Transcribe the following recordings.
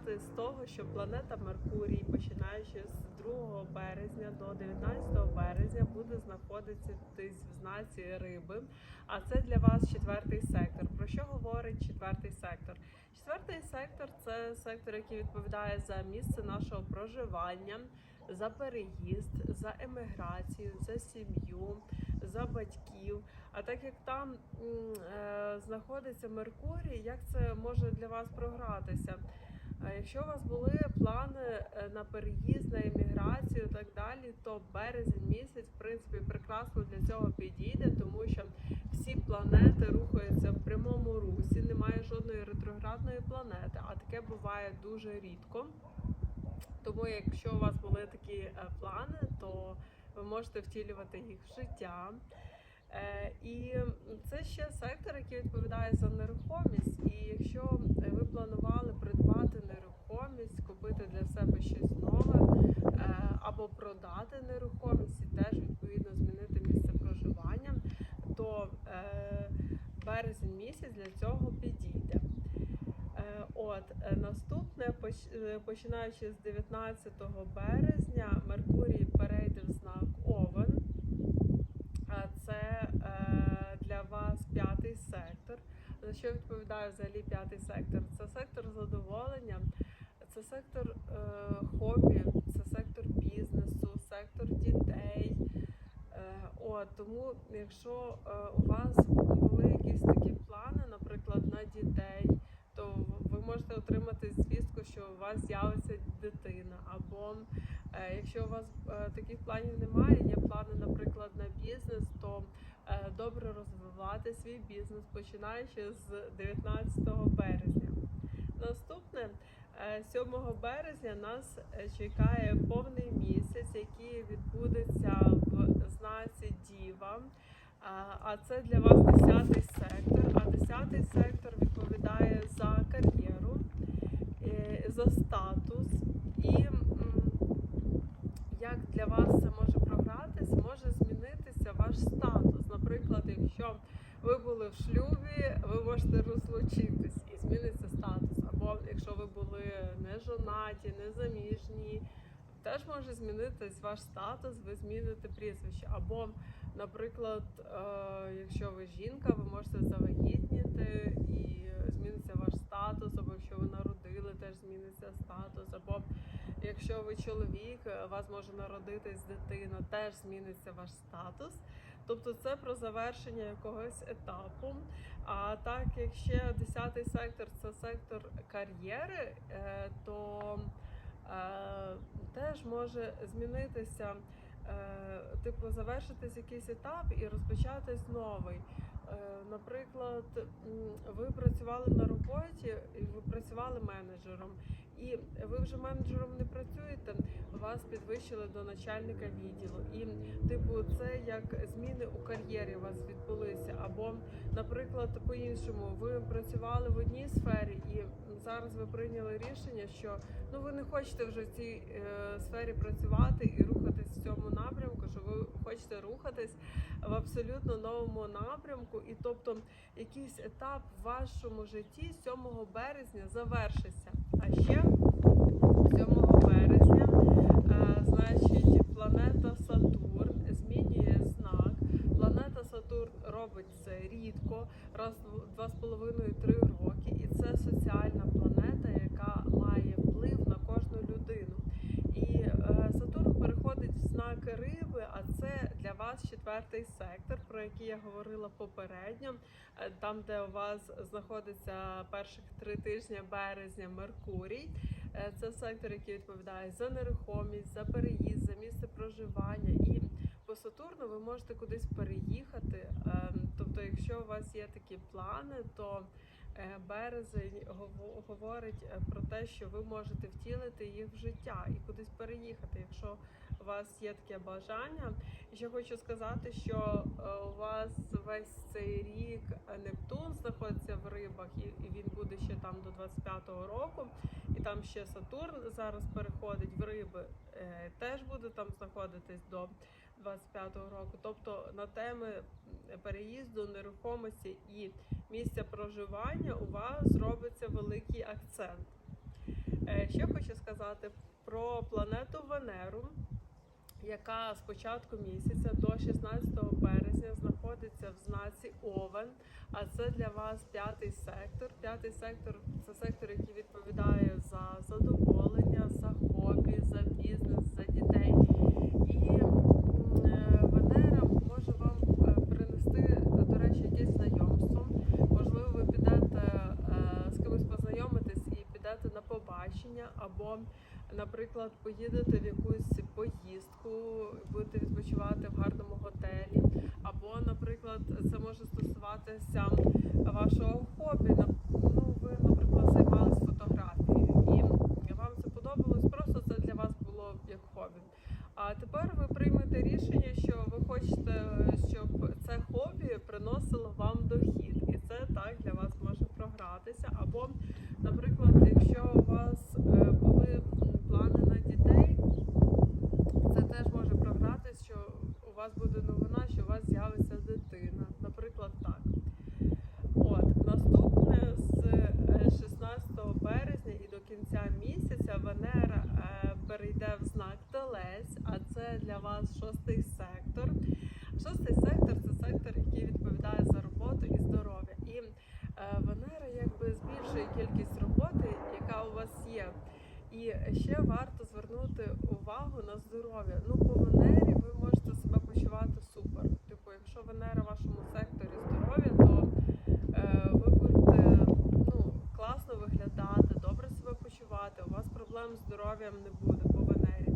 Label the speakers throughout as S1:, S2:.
S1: розпочати з того, що планета Меркурій, починаючи з 2 березня до 19 березня, буде знаходитися в знаці риби. А це для вас четвертий сектор. Про що говорить четвертий сектор? Четвертий сектор це сектор, який відповідає за місце нашого проживання, за переїзд, за еміграцію, за сім'ю, за батьків. А так як там е, знаходиться Меркурій, як це може для вас програтися? Якщо у вас були плани е, на переїзд, на еміграцію і так далі, то березень місяць, в принципі, прекрасно для цього підійде, тому що всі планети рухаються в прямому русі, немає жодної ретроградної планети, а таке буває дуже рідко. Тому, якщо у вас були такі е, плани, то ви можете втілювати їх в життя. Е, І це ще сектор, який відповідає за нерухомість. І якщо е, ви планували придбати нерухомість, купити для себе щось нове е, або продати нерухомість і теж відповідно змінити місце проживання, то березень місяць для цього підійде. От наступне, починаючи з 19 березня, Меркурій перейде в знак Овен. А Це е, для вас п'ятий сектор. За що відповідає взагалі п'ятий сектор? Це сектор задоволення, це сектор е, хобі, це сектор бізнесу, сектор дітей. Е, от, тому, якщо е, у вас були якісь такі плани, наприклад, на дітей, то ви можете отримати звістку, що у вас з'явиться дитина. Або е, якщо у вас е, таких планів немає, є плани, наприклад, на бізнес, добре розвивати свій бізнес, починаючи з 19 березня. Наступне е, 7 березня нас е, чекає повний місяць, який відбудеться в знаці Діва. А це для вас 10 сектор. А 10 сектор відповідає за кар'єру, е, за статус. І м, як для вас це може програтись, може змінитися ваш статус. Наприклад, якщо ви були в шлюбі, ви можете розлучитись і зміниться статус. Або якщо ви були не жонаті, не заміжні, теж може змінитись ваш статус, ви зміните прізвище. Або, наприклад, е, якщо ви жінка, ви можете завагітніти і зміниться ваш статус, або якщо ви народили, теж зміниться статус. Або якщо ви чоловік, у вас може народитись дитина, теж зміниться ваш статус. Тобто це про завершення якогось етапу. А так як ще 10 сектор це сектор кар'єри, е, то е, теж може змінитися, е, типу, завершитись якийсь етап і розпочатись новий. Наприклад, ви працювали на роботі, і ви працювали менеджером, і ви вже менеджером не працюєте, вас підвищили до начальника відділу. І, типу, це як зміни у кар'єрі у вас відбулися. Або, наприклад, по-іншому, ви працювали в одній сфері, і зараз ви прийняли рішення, що ну ви не хочете вже в цій е, сфері працювати і рухатись в цьому напрямку, що ви хочете рухатись в абсолютно новому напрямку, і тобто якийсь етап в вашому житті 7 березня завершиться. А ще 7 березня, значить, планета Сатурн змінює знак. Планета Сатурн робить це рідко, раз в два з половиною три роки, і це соціальна планета, яка має 24 сектор, про який я говорила попередньо, е, там, де у вас знаходиться перших три тижні березня Меркурій. Е, це сектор, який відповідає за нерухомість, за переїзд, за місце проживання. І по Сатурну ви можете кудись переїхати. Ем, тобто, якщо у вас є такі плани, то березень гово- говорить е, про те, що ви можете втілити їх в життя і кудись переїхати, якщо у вас є таке бажання. І ще хочу сказати, що е, у вас весь цей рік е, Нептун знаходиться в рибах, і він буде ще там до 25-го року. І там ще Сатурн зараз переходить в риби, е, теж буде там знаходитись до 25-го року. Тобто на теми переїзду, нерухомості і місця проживання у вас робиться великий акцент. Е, Ще хочу сказати про планету Венеру, яка з початку місяця до 16 березня знаходиться в знаці Овен. А це для вас п'ятий сектор. П'ятий сектор це сектор, який відповідає за задоволення, за хобі, за бізнес, за дітей. І м, е, Венера може вам е, принести, до речі, якесь знайомство. Можливо, ви підете е, з кимось познайомитись і підете на побачення, або, наприклад, поїдете в якусь поїздку, будете відпочивати в гарному готелі, або, наприклад, це може стосуватися вашого хобі. Ну, ви, наприклад, займались фотографією, і вам це подобалось, просто це для вас було як хобі. А тепер ви приймете рішення, що ви хочете, щоб це хобі приносило вам дохід, і це так для вас може програтися. Або, наприклад, якщо у вас е, були м, плани на дітей, це теж може програтися, що у вас буде новина, що у вас з'явиться дитина. Наприклад, так. От наступне з е, 16 березня і до кінця місяця Венера е, перейде в знак Телець, а це для вас шостий сектор. Шостий сектор це сектор, який відповідає за роботу і здоров'я. І е, Венера якби збільшує кількість роботи, яка у вас є. І ще варто звернути увагу на здоров'я. Ну, по Венері ви можете себе почувати супер. Типу, якщо Венера в вашому секторі здоров'я, то е, ви будете ну, класно виглядати, добре себе почувати. У вас проблем з здоров'ям не буде по Венері.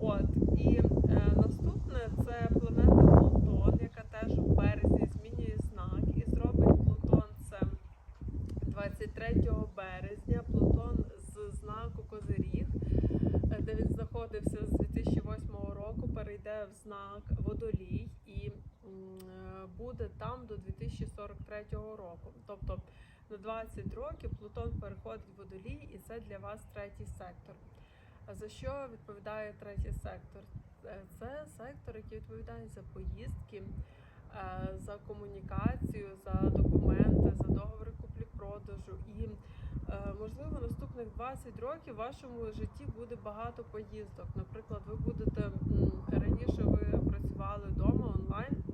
S1: От і е, наступне це планета Плутон, яка теж у березні змінює знак і зробить Плутон це 23 березня. Плутон з знаку Козиріг, е, де він знаходився з 2008 року, перейде в знак Водолій і м, е, буде там до 2043 року. Тобто на 20 років Плутон переходить в Водолій, і це для вас третій сектор. За що відповідає третій сектор? Е, Це сектор, який відповідає за поїздки, е, за комунікацію, за документи, за договори куплі-продажу. І е, можливо наступних 20 років в вашому житті буде багато поїздок. Наприклад, ви будете раніше ви працювали вдома онлайн.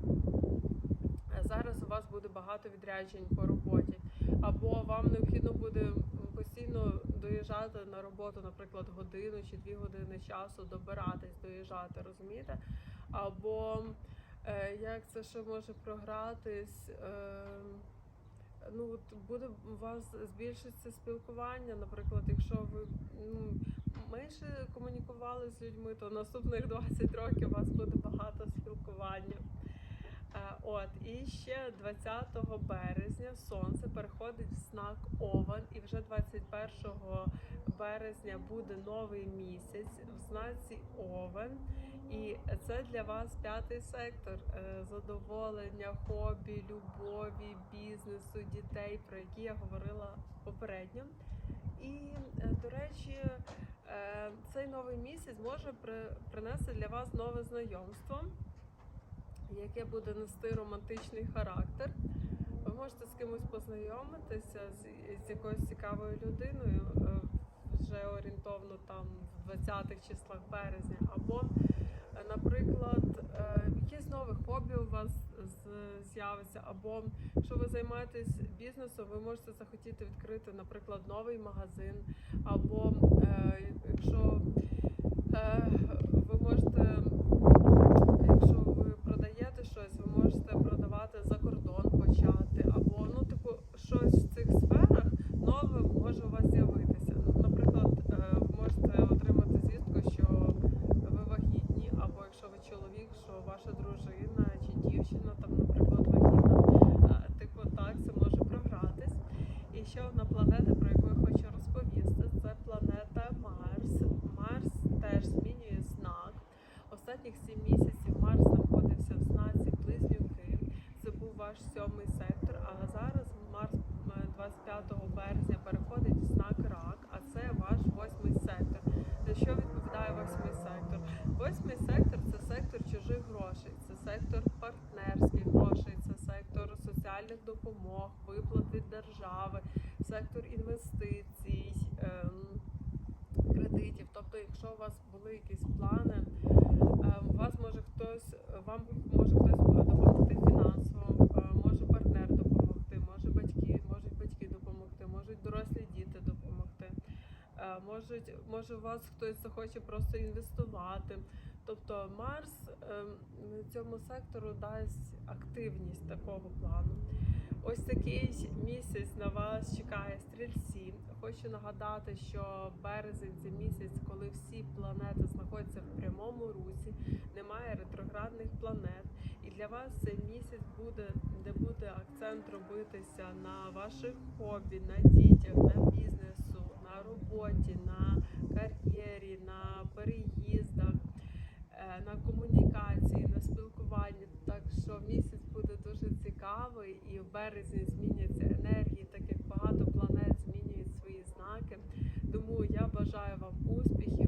S1: а Зараз у вас буде багато відряджень по роботі, або вам необхідно буде постійно доїжджати на роботу, наприклад, годину чи дві години часу, добиратись, доїжджати, розумієте? Або е, як це ще може програтись? Е, ну от буде у вас збільшиться спілкування. Наприклад, якщо ви ну, менше комунікували з людьми, то наступних 20 років у вас буде багато спілкування. Е, От і ще 20 березня сонце переходить в знак Овен, і вже 21 березня буде новий місяць в знаці Овен. І це для вас п'ятий сектор е, задоволення, хобі, любові, бізнесу, дітей, про які я говорила попередньо. І, е, до речі, цей новий місяць може при- принести для вас нове знайомство, яке буде нести романтичний характер. Ви можете з кимось познайомитися з, з якоюсь цікавою людиною е, вже орієнтовно там в 20-х числах березня, або, е, наприклад, е, якесь нове хобі у вас з'явиться, або якщо ви займаєтесь бізнесом, ви можете захотіти відкрити, наприклад, новий магазин, або е, якщо е, ви можете, якщо ви продаєте щось, ви можете продавати за кордон почати, або ну, типу, щось в цих сферах нове може у вас з'явитися. Ну, Наприклад, е, ви можете отримати звістку, що ви вагітні, або якщо ви чоловік, що ваша дружина чи дівчина там, наприклад, вагітна. Е, Типу, так, це може програтись. І ще одна планета, про яку я хочу розповісти, це планета Марс. Марс теж змінює знак. Останніх сім місяців Марс знаходився в знаці Близнюки. Це був ваш сьомий сектор. А зараз Марс е, 25 березня переходить в знак Рак, а це ваш восьмий сектор. За що відповідає восьмий сектор? Восьмий сектор це сектор чужих грошей, це сектор партнерських грошей, це сектор соціальних допомог, виплат від держави, сектор інвестицій. ем, якщо у вас були якісь плани, е, вас може хтось, вам може хтось допомогти фінансово, е, може партнер допомогти, може батьки, можуть батьки допомогти, можуть дорослі діти допомогти. Е, Можуть, може, у вас хтось захоче просто інвестувати. Тобто Марс ем, цьому сектору дасть активність такого плану. Ось такий місяць на вас. Хочу нагадати, що березень це місяць, коли всі планети знаходяться в прямому русі, немає ретроградних планет. І для вас цей місяць буде, де буде акцент робитися на ваших хобі, на дітях, на бізнесу, на роботі, на кар'єрі, на переїздах, е, на комунікації, на спілкуванні. Так що місяць буде дуже цікавий і в березні зміняться успіхів.